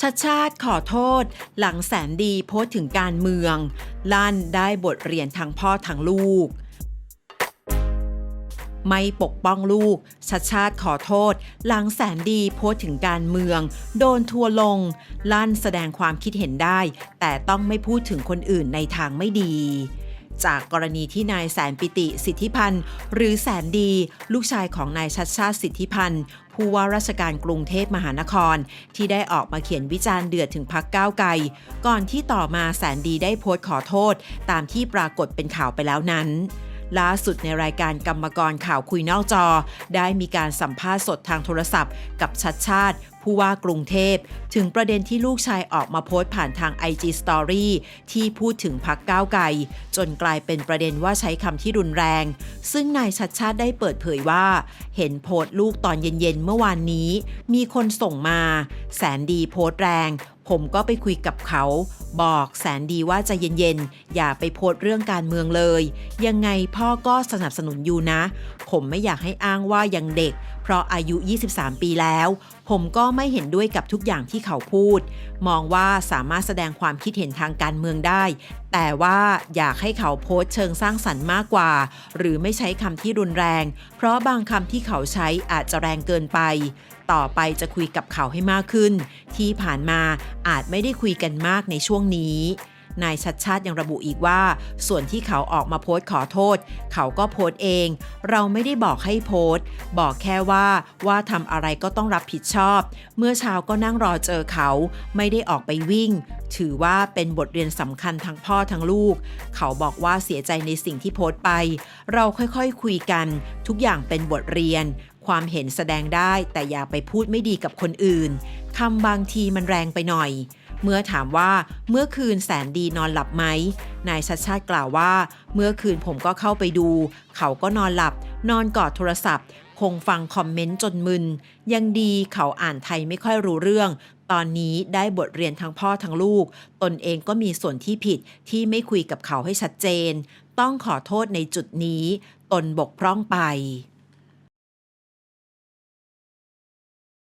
ชัดชาติขอโทษ หลังแสนดีโพสถึงการเมือง ลั่นได้บทเรียนทั้งพ่อทั้งลูก ไม่ปกป้องลูก ชัดชาติขอโทษ หลังแสนดีโพสถึงการเมือง โดนทัวลง ลั่นแสดงความคิดเห็นได้ แต่ต้องไม่พูดถึงคนอื่นในทางไม่ดี จากกรณีที่นายแสนปิติสิทธิพันธ์ หรือแสนดี ลูกชายของนายชัดชาติสิทธิพันธ์ผู้ว่าราชการกรุงเทพมหานคร ที่ได้ออกมาเขียนวิจารณ์เดือดถึงพักก้าวไกล ก่อนที่ต่อมาแสนดีได้โพสต์ขอโทษ ตามที่ปรากฏเป็นข่าวไปแล้วนั้นล่าสุดในรายการกรรมกรข่าวคุยนอกจอ ได้มีการสัมภาษณ์สดทางโทรศัพท์ กับชัดชาติ ผู้ว่ากรุงเทพ ถึงประเด็นที่ลูกชายออกมาโพสต์ผ่านทาง IG Story ที่พูดถึงพักก้าวไกล จนกลายเป็นประเด็นว่าใช้คำที่รุนแรง ซึ่งนายชัดชาติได้เปิดเผยว่า เห็นโพสต์ลูกตอนเย็นๆเมื่อวานนี้ มีคนส่งมา แสนดีโพสต์แรงผมก็ไปคุยกับเขา บอกแสนดีว่าใจะเย็นๆ อย่าไปโพสเรื่องการเมืองเลย ยังไงพ่อก็สนับสนุนอยู่นะ ผมไม่อยากให้อ้างว่ายังเด็ก เพราะอายุ 23 ปีแล้ว ผมก็ไม่เห็นด้วยกับทุกอย่างที่เขาพูด มองว่าสามารถแสดงความคิดเห็นทางการเมืองได้ แต่ว่าอยากให้เขาโพสเชิงสร้างสรรค์มากกว่า หรือไม่ใช้คำที่รุนแรง เพราะบางคำที่เขาใช้อาจจะแรงเกินไป ต่อไปจะคุยกับเขาให้มากขึ้น ที่ผ่านมาอาจไม่ได้คุยกันมากในช่วงนี้ นายชัดชาติยังระบุอีกว่า ส่วนที่เขาออกมาโพสต์ขอโทษ เขาก็โพสต์เอง เราไม่ได้บอกให้โพสต์ บอกแค่ว่าว่าทำอะไรก็ต้องรับผิดชอบ เมื่อเช้าก็นั่งรอเจอเขา ไม่ได้ออกไปวิ่ง ถือว่าเป็นบทเรียนสำคัญทั้งพ่อทั้งลูก เขาบอกว่าเสียใจในสิ่งที่โพสต์ไป เราค่อยๆคคุยกัน ทุกอย่างเป็นบทเรียน ความเห็นแสดงได้ แต่อย่าไปพูดไม่ดีกับคนอื่นคำบางทีมันแรงไปหน่อย เมื่อถามว่าเมื่อคืนแสนดีนอนหลับไหม นายชัดชาติกล่าวว่า เมื่อคืนผมก็เข้าไปดู เขาก็นอนหลับ นอนกอดโทรศัพท์ คงฟังคอมเมนต์จนมึน ยังดีเขาอ่านไทยไม่ค่อยรู้เรื่อง ตอนนี้ได้บทเรียนทั้งพ่อทั้งลูก ตนเองก็มีส่วนที่ผิดที่ไม่คุยกับเขาให้ชัดเจน ต้องขอโทษในจุดนี้ ตนบกพร่องไป